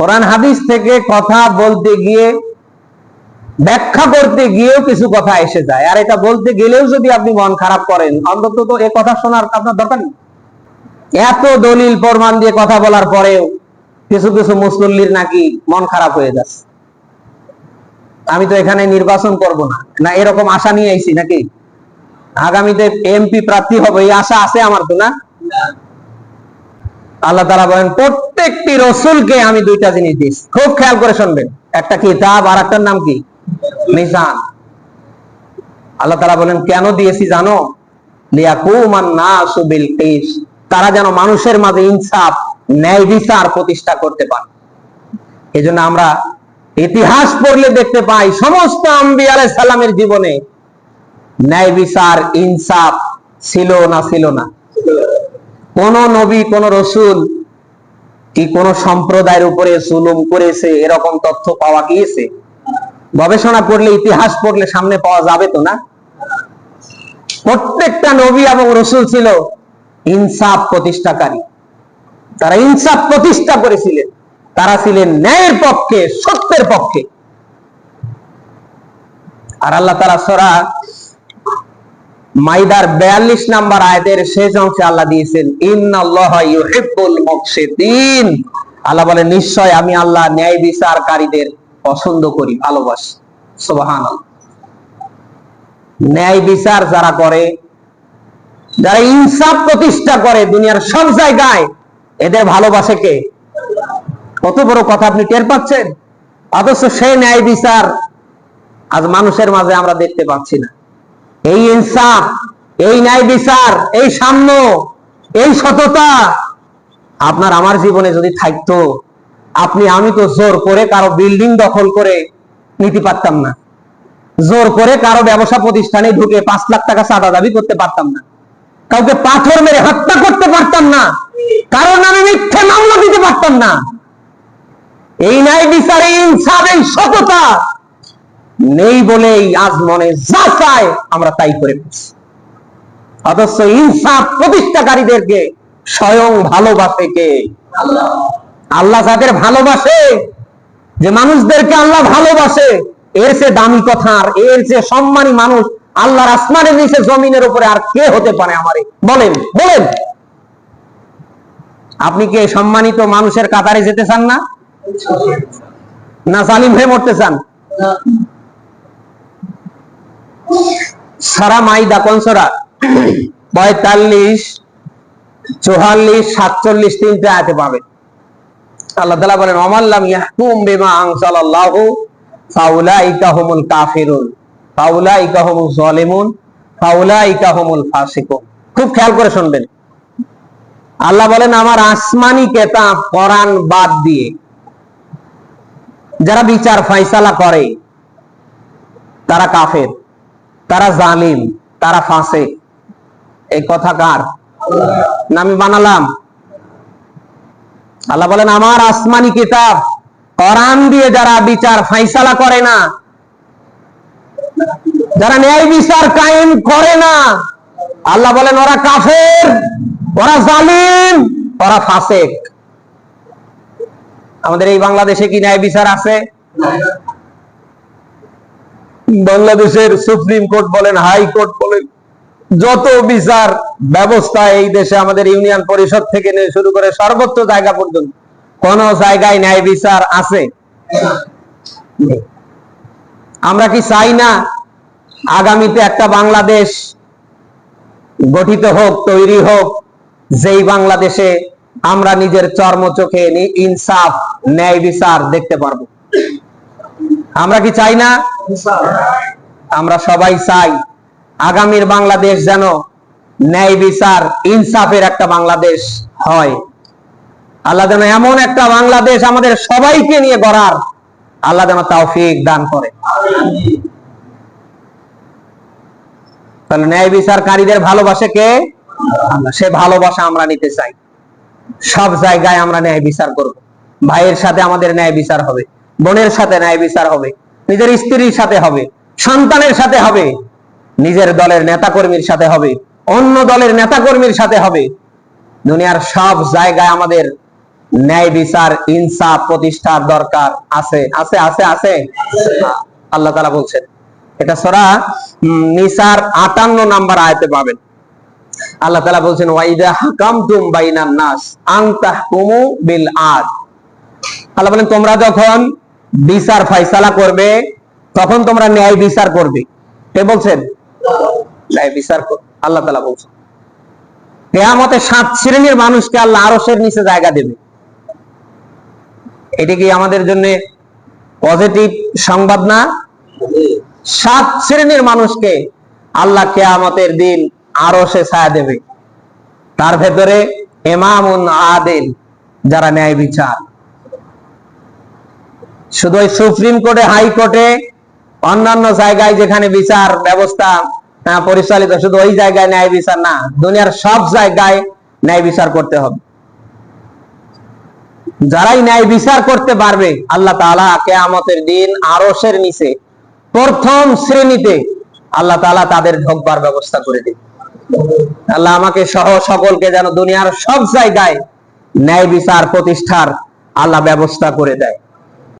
কোরআন হাদিস থেকে কথা বলতে গিয়ে, ব্যাখ্যা করতে গিয়েও কিছু কথা এসে যায়। আর এটা বলতে গেলেও যদি আপনি মন খারাপ করেন, অন্তত তো এ কথা শোনার আপনার দরকার এত দলিল প্রমাণ দিয়ে কথা বলার পরেও কিছু কিছু মুসল্লির নাকি মন খারাপ হয়ে যাচ্ছে। আমি তো এখানে নির্বাচন করব না। না, এরকম আশা নিয়ে আইছি নাকি? আগামীতে এমপি প্রার্থী হবে, এই আশা আছে আমার তো না? আল্লাহ তারা বলেন, প্রত্যেকটি রসুলকে আমি দুইটা জিনিস দিয়েছি খুব খেয়াল করে শুনবেন। একটা কিতাব আর একটার নাম কি? মিজান। আল্লাহ তারা বলেন, কেন দিয়েছি জানো? তারা যেন মানুষের মাঝে ইনসাফ, ন্যায় বিচার প্রতিষ্ঠা করতে পারে। এজন্য আমরা ইতিহাস পড়লে দেখতে পাই, সমস্ত আম্বি আলাইহিস সালামের জীবনে ন্যায় বিচার, ইনসাফ ছিল না ছিল না। কোন নবী, কোন রসুল কি কোন সম্প্রদায়ের উপরে জুলুম করেছে? এরকম তথ্য পাওয়া গিয়েছে? গবেষণা করলে ইতিহাস পড়লে সামনে পাওয়া যাবে তো না? প্রত্যেকটা নবী এবং রসুল ছিল ইনসাফ প্রতিষ্ঠাকারী। তারা ইনসাফ প্রতিষ্ঠা করেছিলেন। তারা ছিলেন ন্যায়ের পক্ষে, সত্যের পক্ষে। আর আল্লাহ তারা সরা মাইদার বিয়াল্লিশ নাম্বার আয়াতের শেষ অংশে আল্লাহ দিয়েছেন মুকসিতিন। আল্লাহ বলে নিশ্চয় আমি আল্লাহ ন্যায় বিচারকারীদের পছন্দ করি, ভালোবাসি। সুবহানাল্লাহ। ন্যায় বিচার যারা করে, যারা ইনসাফ প্রতিষ্ঠা করে দুনিয়ার সব জায়গায়, এদের ভালোবাসে কে? কত বড় কথা আপনি টের পাচ্ছেন? অথচ সেই ন্যায় বিচার আজ মানুষের মাঝে আমরা দেখতে পাচ্ছি না। এই ইনসাফ, এই ন্যায় বিচার, এই সাম্য, এই সততা আপনার আমার জীবনে যদি থাকতো, আপনি আমি তো জোর করে কারও বিল্ডিং দখল করে নিতে পারতাম না। জোর করে কারও ব্যবসা প্রতিষ্ঠানে ঢুকে পাঁচ লাখ টাকা চাঁদা দাবি করতে পারতাম না। কাউকে পাথর মেরে হত্যা করতে পারতাম না। কারও নামে মিথ্যে মামলা দিতে পারতাম না। এই ন্যায় বিচারে ইনসাফ, এই সততা নেই বলেই আজ মনে যা চায় আমরা তাই করে অথচ ইনসাফ প্রতিষ্ঠাকারীদেরকে স্বয়ং ভালোবাসে কে? আল্লাহ। যাদের ভালোবাসে যে মানুষদেরকে আল্লাহ ভালোবাসে এর সে দামি কথা আর এর যে সম্মানী মানুষ আল্লাহর আসমানের নিচে জমিনের উপরে আর কে হতে পারে আমারে? বলেন বলেন। আপনি কি সম্মানিত মানুষের কাতারে যেতে চান না? না জালিম হয়ে মরতে চান? সারা মাইদা কোন সরা? পঁয়তাল্লিশ, চুয়াল্লিশ, সাতচল্লিশ তিনটে আয়াতে পাবেন আল্লাহ তালা বলেন অমাল্লাম ইয়াহকুম বিমা আনসালাল্লাহু ফাউলাইকা হুমুল কাফিরুন। ফাউলাইকা হুমুল জালিমুন, ফাউলাইকা হুমুল ফাসিকুন। খুব খেয়াল করে শুনবেন। আল্লাহ বলেন, আমার আসমানি কেতাব কোরআন বাদ দিয়ে যারা বিচার ফয়সালা করে, তারা কাফের। তারা জালিম, তারা ফাঁসে। এই কথা কার? না, আমি বানালাম। আল্লাহ বলেন, আমার আসমানি কিতাব কোরআন দিয়ে যারা বিচার, ফাইসালা করে না, যারা ন্যায় বিচার কায়েম করে না, আল্লাহ বলেন, ওরা কাফের, ওরা জালিম, ওরা ফাসেক আমাদের এই বাংলাদেশে কি ন্যায় বিচার আছে? বাংলাদেশের সুপ্রিম কোর্ট বলেন, হাই কোর্ট বলেন, যত বিচার ব্যবস্থা এই দেশে আমাদের ইউনিয়ন পরিষদ থেকে নিয়ে শুরু করে সর্বোচ্চ জায়গা পর্যন্ত, কোন জায়গায় ন্যায় বিচার আছে? আমরা কি চাই না আগামীতে একটা বাংলাদেশ গঠিত হোক, তৈরি হোক, যেই বাংলাদেশে আমরা নিজের চর্ম চোখে ইনসাফ, ন্যায় বিচার দেখতে পারব? আমরা কি চাই না আমরা সবাই চাই আগামীর বাংলাদেশ যেন ন্যায় বিচার, ইনসাফের একটা বাংলাদেশ হয়। আল্লাহ যেন এমন একটা বাংলাদেশ আমাদের সবাইকে নিয়ে গড়ার আল্লাহ যেন তৌফিক দান করে। তাহলে ন্যায় বিচারকারীদের ভালোবাসে কে? সে ভালোবাসা আমরা নিতে চাই। সব জায়গায় আমরা ন্যায় বিচার করব। ভাইয়ের সাথে আমাদের ন্যায় বিচার হবে। বোনের সাথে ন্যায় বিচার হবে। নিজের স্ত্রীর সাথে হবে, সন্তানের সাথে হবে, নিজের দলের নেতাকর্মীর সাথে হবে, অন্য দলের নেতাকর্মীর সাথে হবে। দুনিয়ার সব জায়গায় আমাদের ন্যায় বিচার, ইনসাফ প্রতিষ্ঠার দরকার আছে আছে আছে আছে? আল্লাহ তালা বলছেন, এটা সরা নিসার আটান্ন নাম্বার আয়তে পাবেন। আল্লাহ তালা বলছেন ওয়াইদা হাকাম তুম বাইনান নাস আংতাহ কুমু বিল আদ। আল্লাহ বলেন, তোমরা যখন বিচার ফয়সালা করবে, তখন তোমরা ন্যায় বিচার করবে। কে বলছেন? ন্যায় বিচার আল্লাহ তালা বলছেন। কেয়ামতে সাত শ্রেণির মানুষকে আল্লাহ আরসের নিচে জায়গা দেবে। এটি কি আমাদের জন্য পজিটিভ সংবাদ না? সাত শ্রেণির মানুষকে আল্লাহ কেয়ামতের দিন আরও সে ছায়া দেবে। তার ভেতরে এমামুন আদিল, যারা ন্যায় বিচার শুধু ওই সুপ্রিম কোর্টে হাইকোর্টে অন্যান্য জায়গায় যেখানে বিচার ব্যবস্থা পরিচালিত, শুধু ওই জায়গায় ন্যায় বিচার না, দুনিয়ার সব জায়গায় ন্যায় বিচার করতে হবে। যারাই ন্যায় বিচার করতে পারবে, আল্লাহ তাআলা কেয়ামতের দিন আরশের নিচে, প্রথম শ্রেণীতে আল্লাহ তালা তাদের ঢোকবার ব্যবস্থা করে দেবে। আল্লাহ আমাকে সহ সকলকে যেন দুনিয়ার সব জায়গায় ন্যায় বিচার প্রতিষ্ঠার আল্লাহ ব্যবস্থা করে দেয়।